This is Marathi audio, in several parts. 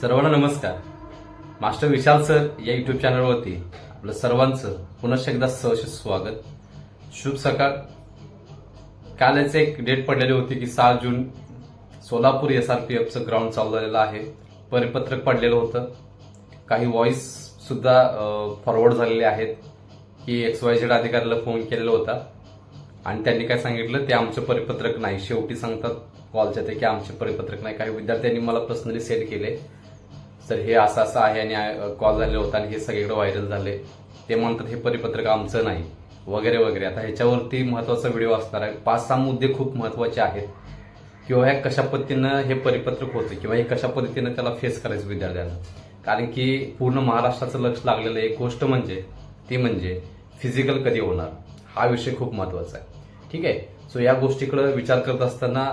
सर्वांना नमस्कार. मास्टर विशाल सर या युट्यूब चॅनलवरती आपलं सर्वांचं पुनश्च एकदा सहर्ष स्वागत. शुभ सकाळ. कालच एक डेट पडलेली होती की सहा जून सोलापूर एस आर पी एफचं ग्राउंड चालू झालेलं आहे. परिपत्रक पडलेलं होतं. काही व्हॉइस सुद्धा फॉरवर्ड झालेले आहेत की एक्स वाय झेड अधिकाऱ्याला फोन केलेला होता. आणि त्यांनी काय सांगितलं ते आमचं परिपत्रक नाही. शेवटी सांगतात कॉलच्या ते की आमचे परिपत्रक नाही. काही विद्यार्थ्यांनी मला पर्सनली सेंड केले. सर हे असं असं आहे आणि कॉल झालेला होता आणि हे सगळीकडे व्हायरल झाले. ते म्हणतात हे परिपत्रक आमचं नाही. वगैरे वगैरे. आता ह्याच्यावरती महत्त्वाचा व्हिडिओ असणार आहे. पाच सहा मुद्दे खूप महत्त्वाचे आहेत. किंवा ह्या कशा पद्धतीनं हे परिपत्रक होतं किंवा हे कशा पद्धतीनं त्याला फेस करायचं विद्यार्थ्यांना. कारण की पूर्ण महाराष्ट्राचं लक्ष लागलेलं एक गोष्ट म्हणजे ती म्हणजे फिजिकल कधी होणार? हा विषय खूप महत्त्वाचा आहे. ठीक आहे? सो या गोष्टीकडे विचार करत असताना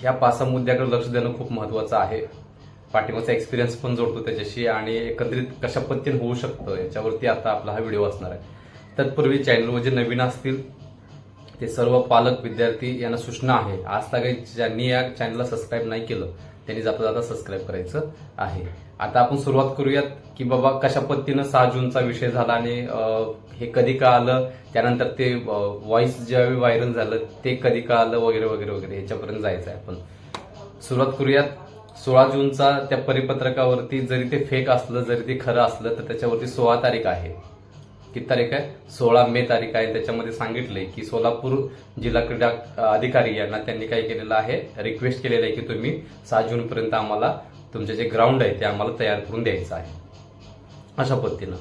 ह्या पाच सहा मुद्द्याकडे लक्ष देणं खूप महत्वाचं आहे. पाठीमागचा एक्सपिरियन्स पण जोडतो त्याच्याशी आणि एकत्रित कशा पद्धतीने होऊ शकतं याच्यावरती आता आपला हा व्हिडिओ असणार आहे. तत्पूर्वी चॅनलवर जे नवीन असतील ते सर्व पालक विद्यार्थी यांना सूचना आहे. आज काही ज्यांनी या चॅनलला सबस्क्राईब नाही केलं त्यांनी जाता जाता सबस्क्राईब करायचं आहे. आता आपण सुरुवात करूयात की बाबा कशा पद्धतीनं सहा जूनचा विषय झाला आणि हे कधी का आलं त्यानंतर ते व्हॉइस ज्यावेळी व्हायरल झालं ते कधी का आलं वगैरे वगैरे वगैरे ह्याच्यापर्यंत जायचं आहे आपण. सुरुवात करूयात. सोळा जूनचा त्या परिपत्रकावरती जरी ते फेक असलं जरी ते खरं असलं तर त्याच्यावरती सोळा तारीख आहे. किती तारीख आहे? सोळा मे तारीख आहे. त्याच्यामध्ये सांगितलंय की सोलापूर जिल्हा क्रीडा अधिकारी यांना त्यांनी काय केलेलं आहे? रिक्वेस्ट केलेलं आहे की तुम्ही सहा जून पर्यंत आम्हाला तुमचे जे ग्राउंड आहे ते आम्हाला तयार करून द्यायचं आहे. अशा पद्धतीनं.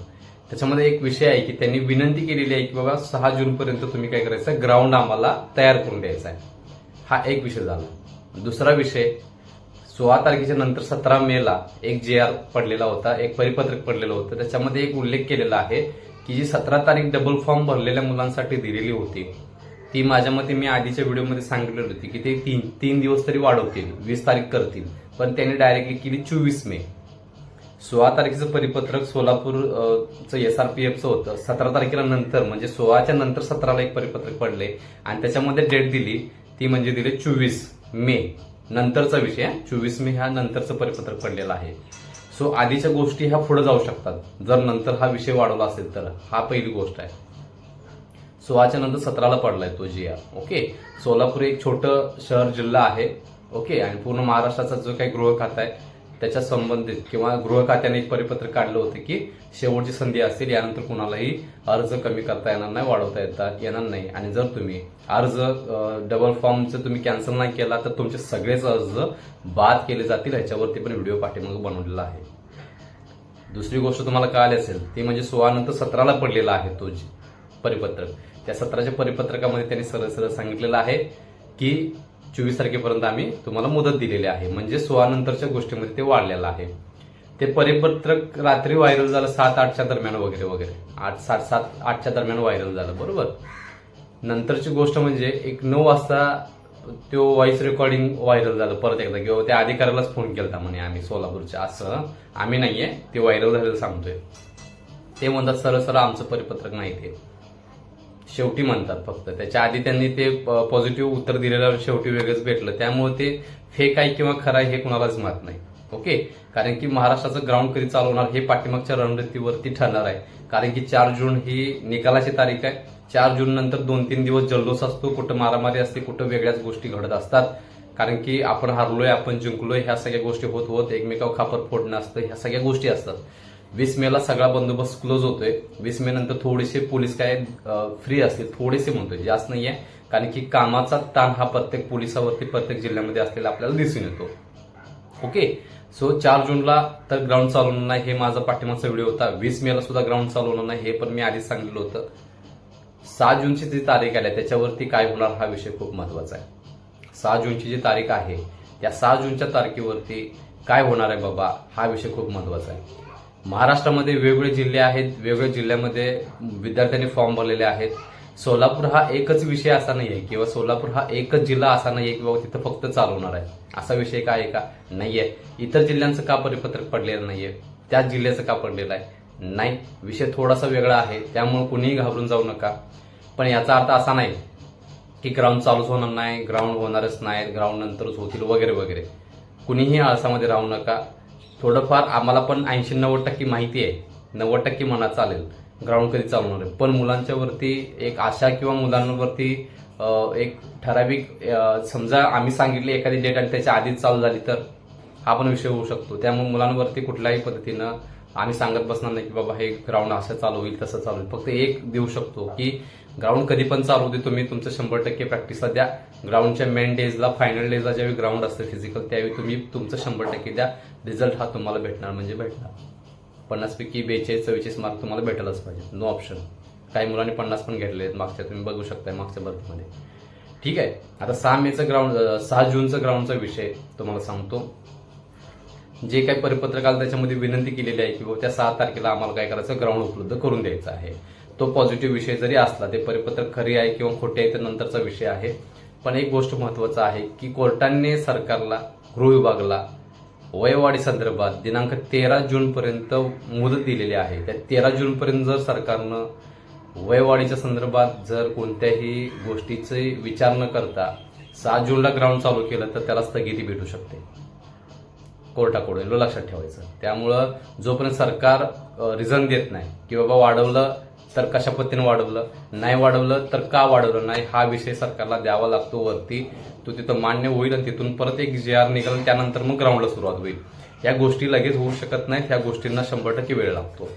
त्याच्यामध्ये एक विषय आहे की त्यांनी विनंती केलेली आहे की बाबा सहा जून पर्यंत तुम्ही काय करायचं? ग्राउंड आम्हाला तयार करून द्यायचा आहे. हा एक विषय झाला. दुसरा विषय सोळा तारखेच्या नंतर सतरा मेला एक जे आर पडलेला होता एक परिपत्रक पडलेलं होतं. त्याच्यामध्ये एक उल्लेख केलेला आहे की जी सतरा तारीख डबल फॉर्म भरलेल्या मुलांसाठी दिलेली होती ती माझ्या मते मी आधीच्या व्हिडिओमध्ये सांगितलेली होती की ते तीन तीन दिवस तरी वाढवतील वीस तारीख करतील. पण त्यांनी डायरेक्टली केली चोवीस मे. सोळा तारखेचं परिपत्रक सोलापूरचं एस आर पी एफचं होतं. सतरा तारखेला नंतर म्हणजे सोळाच्या नंतर सतराला एक परिपत्रक पडले आणि त्याच्यामध्ये डेट दिली ती म्हणजे दिली चोवीस मे. नंतरचा विषय चोवीस मे ह्या नंतरचं परिपत्रक पडलेलं आहे. सो आधीच्या गोष्टी ह्या पुढे जाऊ शकतात. जर नंतर हा विषय वाढवला असेल तर हा पहिली गोष्ट आहे. सोळाच्या नंतर सतराला पडलाय तो जिया. ओके सोलापूर एक छोटं शहर जिल्हा आहे. ओके आणि पूर्ण महाराष्ट्राचा जो काही गृह खाता आहे त्याच्या संबंधित किंवा गृह खात्याने एक परिपत्रक काढलं होतं की शेवटची संधी असेल यानंतर कुणालाही अर्ज कमी करता येणार नाही वाढवता येता येणार नाही. आणि जर तुम्ही अर्ज डबल फॉर्मचं तुम्ही कॅन्सल नाही केला तर तुमचे सगळेच अर्ज बाद केले जातील. ह्याच्यावरती पण व्हिडिओ पाठीमागे बनवलेला आहे. दुसरी गोष्ट तुम्हाला कळाली असेल ती म्हणजे सोळानंतर सतराला पडलेला आहे तो परिपत्रक. त्या सतराच्या परिपत्रकामध्ये त्यांनी सरळ सरळ सांगितलेलं आहे की चोवीस तारखेपर्यंत आम्ही तुम्हाला मुदत दिलेली आहे. म्हणजे सोळा नंतरच्या गोष्टीमध्ये ते वाढलेलं आहे. ते परिपत्रक रात्री व्हायरल झालं सात आठच्या दरम्यान वगैरे वगैरे. आठ सात सात आठच्या दरम्यान व्हायरल झालं. बरोबर? नंतरची गोष्ट म्हणजे एक नऊ वाजता तो व्हॉइस रेकॉर्डिंग व्हायरल झालं परत एकदा. किंवा त्या अधिकाऱ्यालाच फोन केला म्हणे आम्ही सोलापूरच्या असं आम्ही नाहीये. ते व्हायरल झालेलं सांगतोय. ते म्हणतात सरळ सरळ आमचं परिपत्रक नाही ते. शेवटी म्हणतात फक्त. त्याच्या आधी त्यांनी ते पॉझिटिव्ह उत्तर दिलेलं शेवटी वेगळंच भेटलं. त्यामुळे ते फेक आहे किंवा खरं आहे हे कुणालाच माहीत नाही. ओके? कारण की महाराष्ट्राचं ग्राउंड कधी चालवणार हे पाठीमागच्या रणनीतीवरती ठरणार आहे. कारण की चार जून ही निकालाची तारीख आहे. चार जून नंतर दोन तीन दिवस जल्लोष असतो. कुठं मारामारी असते कुठं वेगळ्याच गोष्टी घडत असतात. कारण की आपण हारलोय आपण जिंकलोय ह्या सगळ्या गोष्टी होत होत एकमेकावर खापर फोडणं असतं ह्या सगळ्या गोष्टी असतात. वीस मेला सगळा बंदोबस्त क्लोज होतोय. वीस मे नंतर थोडेसे पोलीस काय फ्री असतील थोडेसे म्हणतोय. जास्त नाहीये. कारण की कामाचा ताण हा प्रत्येक पोलिसावरती प्रत्येक जिल्ह्यामध्ये असलेला आपल्याला दिसून येतो. ओके सो चार जूनला तर ग्राउंड चालू होणार नाही हे माझा पाठिंबाचा व्हिडिओ होता. वीस मेला सुद्धा ग्राउंड चालू होणार नाही हे पण मी आधीच सांगितलं होतं. सहा जूनची जी तारीख आली त्याच्यावरती काय होणार हा विषय खूप महत्त्वाचा आहे. सहा जूनची जी तारीख आहे त्या सहा जूनच्या तारखेवरती काय होणार आहे बाबा हा विषय खूप महत्त्वाचा आहे. महाराष्ट्रामध्ये वेगवेगळे जिल्हे आहेत वेगवेगळ्या जिल्ह्यामध्ये विद्यार्थ्यांनी फॉर्म भरलेले आहेत. सोलापूर हा एकच विषय असा नाही आहे किंवा सोलापूर हा एकच जिल्हा असा नाही आहे की बाबा तिथं फक्त चालवणार आहे. असा विषय काय आहे का? नाहीये. इतर जिल्ह्यांचं का परिपत्रक पडलेलं नाहीये? त्याच जिल्ह्याचं का पडलेलं आहे? नाही. विषय थोडासा वेगळा आहे. त्यामुळे कुणीही घाबरून जाऊ नका. पण याचा अर्थ असा नाही की ग्राउंड चालूच होणार नाही ग्राउंड होणारच नाही ग्राउंड नंतरच होतील वगैरे वगैरे. कुणीही आळसामध्ये राहू नका. थोडंफार आम्हाला पण ऐंशी नव्वद टक्के माहिती आहे. नव्वद टक्के म्हणा चालेल. ग्राउंड कधी चालवणार आहे? पण मुलांच्या वरती एक आशा किंवा मुलांवरती एक ठराविक समजा आम्ही सांगितली एखादी डेट आणि त्याच्या आधीच चालू झाली तर हा पण विषय होऊ शकतो. त्यामुळे मुलांवरती कुठल्याही पद्धतीनं आम्ही सांगत बसणार नाही की बाबा हे ग्राउंड असं चालू होईल तसं चालू होईल. फक्त एक देऊ शकतो की ग्राउंड कधी पण चालू दे तुम्ही तुमचं शंभर टक्के प्रॅक्टिसला द्या. ग्राउंडच्या मेन डेजला फायनल डेजला ज्यावेळी ग्राउंड असतं फिजिकल त्यावेळी तुम्ही तुमचं शंभर टक्के द्या. रिझल्ट हा तुम्हाला भेटणार म्हणजे भेटणार. पन्नासपैकी बेचाळीस चव्वेचाळीस मार्क तुम्हाला भेटायलाच पाहिजे. नो ऑप्शन काही मुलांनी पन्नास पण घेतले आहेत मागच्या तुम्ही बघू शकताय मागच्या बर्थमध्ये ठीक आहे. आता सहा मेचं ग्राउंड सहा जूनचं ग्राउंडचा विषय तुम्हाला सांगतो. जे काही परिपत्रकाला त्याच्यामध्ये विनंती केलेली आहे की बाबा त्या सहा तारखेला आम्हाला काय करायचं? ग्राउंड उपलब्ध करून द्यायचं आहे. तो पॉझिटिव्ह विषय जरी असला ते परिपत्रक खरी आहे किंवा खोटे आहे तर नंतरचा विषय आहे. पण एक गोष्ट महत्वाचं आहे की कोर्टाने सरकारला गृह विभागाला वयवाढी संदर्भात दिनांक तेरा जूनपर्यंत मुदत दिलेली आहे. त्या तेरा जूनपर्यंत जर सरकारनं वयवाढीच्या संदर्भात जर कोणत्याही गोष्टीचे विचार न करता सहा जूनला ग्राउंड चालू केलं तर त्याला स्थगिती भेटू शकते. कोर्टाकडून लक्षात ठेवायचं. त्यामुळं जोपर्यंत सरकार रिझन देत नाही की बाबा वाढवलं तर कशा पद्धतीने वाढवलं? नाही वाढवलं तर का वाढवलं नाही? हा विषय सरकारला द्यावा लागतो वरती. तो तिथं मान्य होईल आणि तिथून परत एक जे आर निघाल त्यानंतर मग ग्राउंडला सुरुवात होईल. या गोष्टी लगेच होऊ शकत नाहीत. ह्या गोष्टींना शंभर टक्के वेळ लागतो.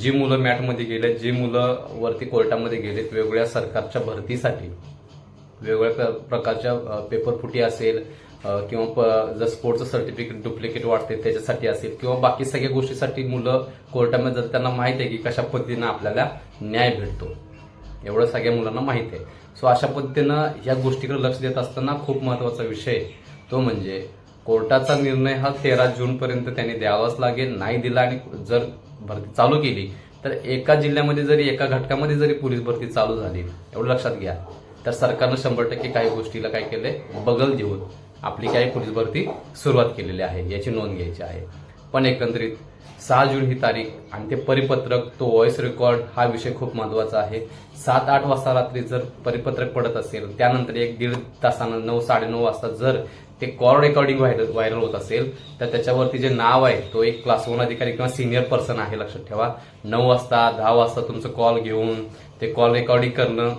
जी मुलं मॅटमध्ये गेले जी मुलं वरती कोर्टामध्ये गेलेत वेगवेगळ्या सरकारच्या भरतीसाठी वेगवेगळ्या प्र- प्रकारच्या पेपरफुटी असेल किंवा प- जर स्पोर्टचं सर्टिफिकेट डुप्लिकेट वाटते त्याच्यासाठी असेल. किंवा बाकी सगळ्या गोष्टीसाठी मुलं कोर्टामध्ये जर त्यांना माहीत आहे की कशा पद्धतीनं आपल्याला न्याय भेटतो. एवढं सगळ्या मुलांना माहीत आहे. सो अशा पद्धतीनं या गोष्टीकडे लक्ष देत असताना खूप महत्त्वाचा विषय तो म्हणजे कोर्टाचा निर्णय हा तेरा जूनपर्यंत त्यांनी द्यावाच लागेल नाही दिला आणि जर भरती चालू केली तर एका जिल्ह्यामध्ये जरी एका घटकामध्ये जरी पोलीस भरती चालू झाली एवढं लक्षात घ्या. तर सरकारनं शंभर टक्के काही गोष्टीला काय केलंय? बगल देऊन. आपली काही पोलीस भरती सुरुवात केलेली आहे याची नोंद घ्यायची आहे. पण एकंदरीत सहा जून ही तारीख आणि ते परिपत्रक तो व्हॉइस रेकॉर्ड हा विषय खूप महत्त्वाचा आहे. सात आठ वाजता रात्री जर परिपत्रक पडत असेल त्यानंतर एक दीड तासानं नऊ साडेनऊ वाजता जर ते कॉल रेकॉर्डिंग व्हायरल व्हायरल होत असेल तर त्याच्यावरती जे नाव आहे तो एक क्लास वन अधिकारी किंवा सिनियर पर्सन आहे लक्षात ठेवा. नऊ वाजता दहा वाजता तुमचं कॉल घेऊन ते कॉल रेकॉर्डिंग करणं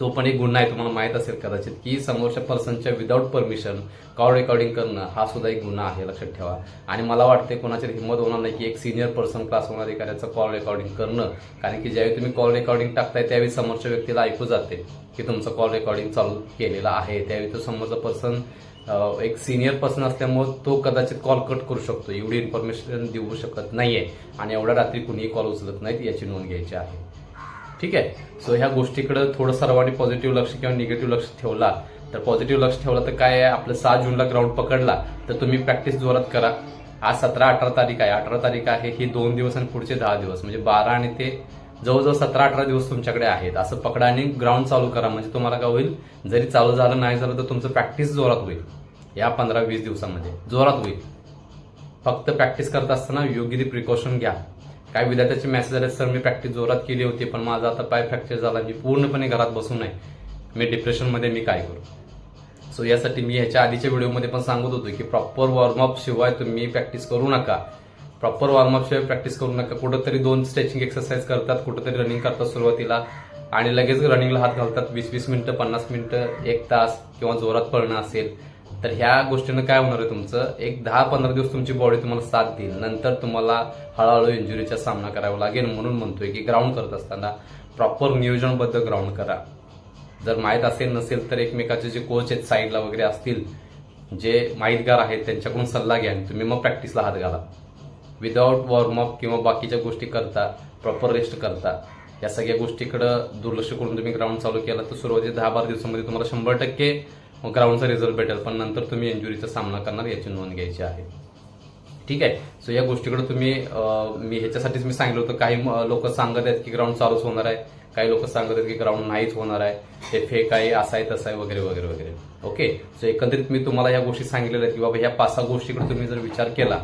तो पण एक गुन्हा आहे तुम्हाला माहीत असेल कदाचित की समोरच्या पर्सनच्या विदाऊट परमिशन कॉल रेकॉर्डिंग करणं हा सुद्धा एक गुन्हा आहे लक्षात ठेवा. आणि मला वाटते कोणाची हिंमत होणार नाही की एक सिनियर पर्सन क्लास वन अधिकाऱ्याचं कॉल रेकॉर्डिंग करणं. कारण की ज्यावेळी तुम्ही कॉल रेकॉर्डिंग टाकताय त्यावेळी समोरच्या व्यक्तीला ऐकू जाते की तुमचं कॉल रेकॉर्डिंग चालू केलेलं आहे. त्यावेळी तो समोरचा पर्सन एक सिनियर पर्सन असल्यामुळे तो कदाचित कॉल कट करू शकतो. एवढी इन्फॉर्मेशन देऊ शकत नाहीये. आणि एवढ्या रात्री कुणीही कॉल उचलत नाहीत याची नोंद घ्यायची आहे. ठीक आहे? सो ह्या गोष्टीकडे थोडं सर्वांनी पॉझिटिव्ह लक्ष किंवा निगेटिव्ह लक्ष ठेवला तर पॉझिटिव्ह लक्ष ठेवला तर काय आहे? आपलं सहा जूनला ग्राउंड पकडला तर तुम्ही प्रॅक्टिस जोरात करा. आज सतरा अठरा तारीख आहे. अठरा तारीख आहे ही दोन दिवस आणि पुढचे दहा दिवस. म्हणजे बारा आणि ते जवळजवळ सतरा अठरा दिवस तुमच्याकडे आहेत. असं पकडा आणि ग्राउंड चालू करा. म्हणजे तुम्हाला काय होईल? जरी चालू झालं नाही झालं तर तुमचं प्रॅक्टिस जोरात होईल. या पंधरा वीस दिवसामध्ये. जोरात होईल. फक्त प्रॅक्टिस करत असताना योग्य ती प्रिकॉशन घ्या. काय विद्यार्थ्याचे मेसेज आले सर मी प्रॅक्टिस जोरात केली होती पण माझा आता पाय फ्रॅक्चर झाला मी पूर्णपणे घरात बसू नये मी डिप्रेशनमध्ये मी काय करू? सो यासाठी मी ह्याच्या आधीच्या व्हिडिओमध्ये पण सांगत होतो की प्रॉपर वॉर्मअप शिवाय तुम्ही प्रॅक्टिस करू नका. प्रॉपर वॉर्मअप शिवाय प्रॅक्टिस करू नका. कुठंतरी दोन स्ट्रेचिंग एक्सरसाइज करतात कुठंतरी रनिंग करतात सुरुवातीला आणि लगेच रनिंगला हात घालतात. वीस वीस मिनिटं पन्नास मिनिटं एक तास किंवा जोरात पळणं असेल. तर ह्या गोष्टीनं काय होणार आहे तुमचं? एक दहा पंधरा दिवस तुमची बॉडी तुम्हाला साथ देईल. नंतर तुम्हाला हळूहळू इंजुरीचा सामना करावा लागेल म्हणून म्हणतोय की ग्राउंड करत असताना प्रॉपर नियोजनबद्ध ग्राउंड करा. जर माहीत असेल नसेल तर एकमेकाचे जे कोच आहेत साईडला वगैरे असतील जे माहितगार आहेत त्यांच्याकडून सल्ला घ्या आणि तुम्ही मग प्रॅक्टिसला हात घाला. विदाऊट वॉर्मअप किंवा बाकीच्या गोष्टी करता प्रॉपर रेस्ट करता. या सगळ्या गोष्टीकडे दुर्लक्ष करून तुम्ही ग्राउंड चालू केला तर सुरुवातीच्या दहा बारा दिवसामध्ये तुम्हाला शंभर टक्के मग ग्राउंडचा रिझल्ट भेटेल पण नंतर तुम्ही इंजुरीचा सामना करणार याची नोंद घ्यायची आहे. ठीक आहे? सो या गोष्टीकडे तुम्ही मी ह्याच्यासाठीच मी सांगितलं होतं काही लोक सांगत आहेत की ग्राउंड चालूच होणार आहे. काही लोक सांगत आहेत की ग्राउंड नाहीच होणार आहे. ते फेक आहे असं आहे तसं आहे वगैरे वगैरे वगैरे. ओके सो एकंदरीत मी तुम्हाला या गोष्टी सांगितलेल्या आहेत की बाबा ह्या पाच सहा गोष्टीकडे तुम्ही जर विचार केला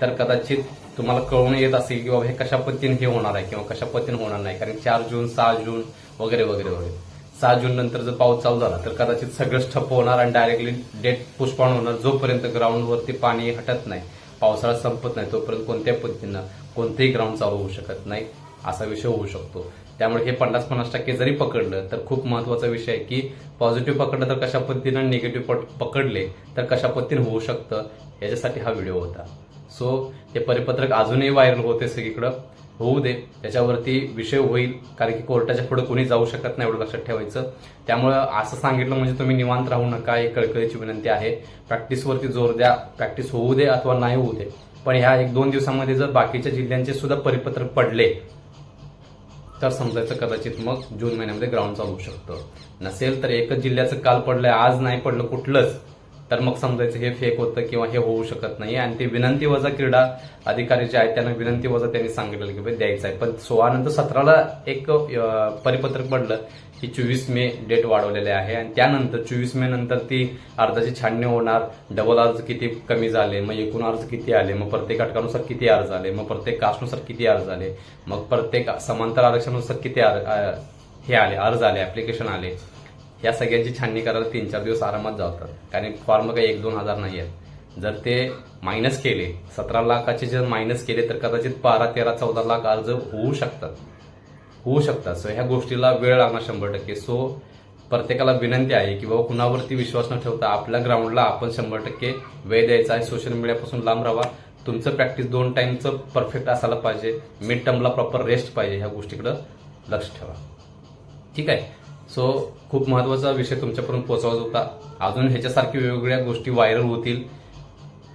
तर कदाचित तुम्हाला कळून येत असेल की बाबा हे कशा पद्धतीने हे होणार आहे किंवा कशा पद्धतीने होणार नाही. कारण चार जून सहा जून वगैरे वगैरे वगैरे. सहा जून नंतर जर पाऊस चालू झाला तर कदाचित सगळंच ठप्प होणार आणि डायरेक्टली डेट पुष्पाण होणार. जोपर्यंत ग्राउंडवरती पाणी हटत नाही पावसाळा संपत नाही तोपर्यंत कोणत्या पद्धतीनं कोणतेही ग्राउंड चालू होऊ शकत नाही असा विषय होऊ शकतो. त्यामुळे हे पन्नास पन्नास टक्के जरी पकडलं तर खूप महत्त्वाचा विषय आहे की पॉझिटिव्ह पकडलं तर कशा पद्धतीनं निगेटिव्ह पकडले तर कशा पद्धतीनं होऊ शकतं याच्यासाठी हा व्हिडिओ होता. सो ते परिपत्रक अजूनही व्हायरल होते सगळीकडं होऊ दे. त्याच्यावरती विषय होईल. कारण की कोर्टाच्या पुढे कोणी जाऊ शकत नाही एवढं लक्षात ठेवायचं. त्यामुळं असं सांगितलं म्हणजे तुम्ही निवांत राहू नका. एक कळकळीची विनंती आहे. प्रॅक्टिसवरती जोर द्या. प्रॅक्टिस होऊ दे अथवा नाही होऊ दे. पण ह्या एक दोन दिवसामध्ये जर बाकीच्या जिल्ह्यांचे सुद्धा परिपत्रक पडले तर समजायचं कदाचित मग जून महिन्यामध्ये ग्राउंड चालू होऊ शकतं. नसेल तर एकच जिल्ह्याचं काल पडलंय आज नाही पडलं कुठलंच. तर मग समजायचं हे फेक होतं किंवा हे होऊ शकत नाही. आणि ते विनंती वजा क्रीडा अधिकारी जे आहेत त्यांना विनंती वजा त्यांनी सांगितलं की भाई द्यायचं आहे. पण सोळा नंतर सतराला एक परिपत्रक पडलं की चोवीस मे डेट वाढवलेले आहे. आणि त्यानंतर चोवीस मे नंतर ती अर्जाची छाननी होणार. डबल अर्ज किती कमी झाले मग एकूण अर्ज किती आले मग प्रत्येक घटकानुसार किती अर्ज आले मग प्रत्येक कास्टनुसार किती अर्ज आले मग प्रत्येक समांतर आरक्षणानुसार किती अर्ज- हे आले अर्ज आले ऍप्लिकेशन आले. या सगळ्यांची छाननी करायला तीन चार दिवस आरामात जातात कारण फॉर्म काही एक दोन हजार नाही आहेत. जर ते मायनस केले सतरा लाखाचे जर मायनस केले तर कदाचित बारा तेरा चौदा लाख अर्ज होऊ शकतात. होऊ शकतात. सो ह्या गोष्टीला वेळ लागणार शंभर टक्के. सो प्रत्येकाला विनंती आहे की बाबा कुणावरती विश्वास न ठेवता आपल्या ग्राउंडला आपण शंभर टक्के वेळ द्यायचा आहे. सोशल मीडियापासून लांब राहा. तुमचं प्रॅक्टिस दोन टाइमचं परफेक्ट असायला पाहिजे. मिड टर्मला प्रॉपर रेस्ट पाहिजे. ह्या गोष्टीकडं लक्ष ठेवा. ठीक आहे? सो खूप महत्त्वाचा विषय तुमच्यापर्यंत पोचवायचा होता. अजून ह्याच्यासारखी वेगवेगळ्या गोष्टी व्हायरल होतील.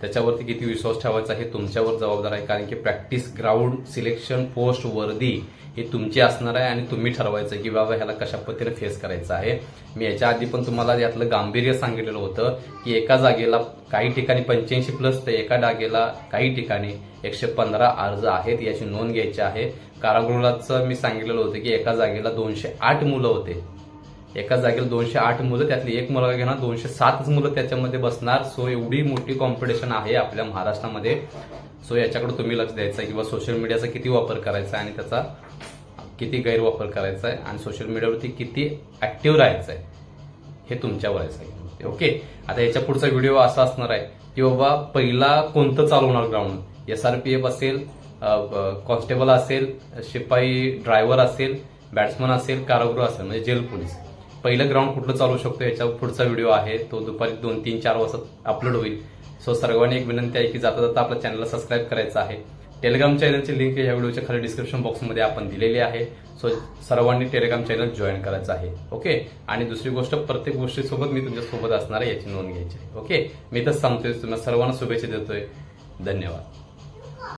त्याच्यावरती किती विश्वास ठेवायचा हे तुमच्यावर जबाबदार आहे. कारण की प्रॅक्टिस ग्राउंड सिलेक्शन पोस्ट वर्दी ही तुमची असणार आहे आणि तुम्ही ठरवायचं की बाबा ह्याला कशा पद्धतीने फेस करायचं आहे. मी याच्या आधी पण तुम्हाला यातलं गांभीर्य सांगितलेलं होतं की एका जागेला काही ठिकाणी पंच्याऐंशी प्लस तर एका जागेला काही ठिकाणी एकशे पंधरा अर्ज आहेत याची नोंद घ्यायची आहे. कारागृहाचं मी सांगितलेलं होतं की एका जागेला दोनशे आठ मुलं होते. एका जागेला दोनशे आठ मुलं त्यातली एक मुलगा घेणार दोनशे सातच मुलं त्याच्यामध्ये बसणार. सो एवढी मोठी कॉम्पिटिशन आहे आपल्या महाराष्ट्रामध्ये. सो याच्याकडे तुम्ही लक्ष द्यायचं आहे किंवा सोशल मीडियाचा किती वापर करायचा आहे आणि त्याचा किती गैरवापर करायचा आहे आणि सोशल मीडियावरती किती ऍक्टिव्ह राहायचं आहे हे तुमच्यावर आहे ओके आता याच्या पुढचा व्हिडिओ असा असणार आहे की बाबा पहिला कोणतं चालवणार ground S R P F असेल कॉन्स्टेबल असेल शिपाई ड्रायव्हर असेल बॅट्समन असेल कारागृह असेल म्हणजे जेल पोलीस पहिलं ग्राउंड कुठलं चालू शकतो याच्या पुढचा व्हिडिओ आहे. तो दुपारी दोन तीन चार वाजता अपलोड होईल. सो सर्वांनी एक विनंती आहे की जाता जाता आपल्या चॅनलला सबस्क्राईब करायचं आहे. टेलिग्राम चॅनलची लिंक या व्हिडिओच्या खाली डिस्क्रिप्शन बॉक्समध्ये आपण दिलेली आहे. सो सर्वांनी टेलिग्राम चॅनल जॉईन करायचं आहे. ओके आणि दुसरी गोष्ट प्रत्येक गोष्टीसोबत मी तुमच्यासोबत असणार आहे याची नोंद घ्यायची आहे. ओके मी तर सांगतोय तुम्हाला सर्वांना शुभेच्छा देतोय. धन्यवाद.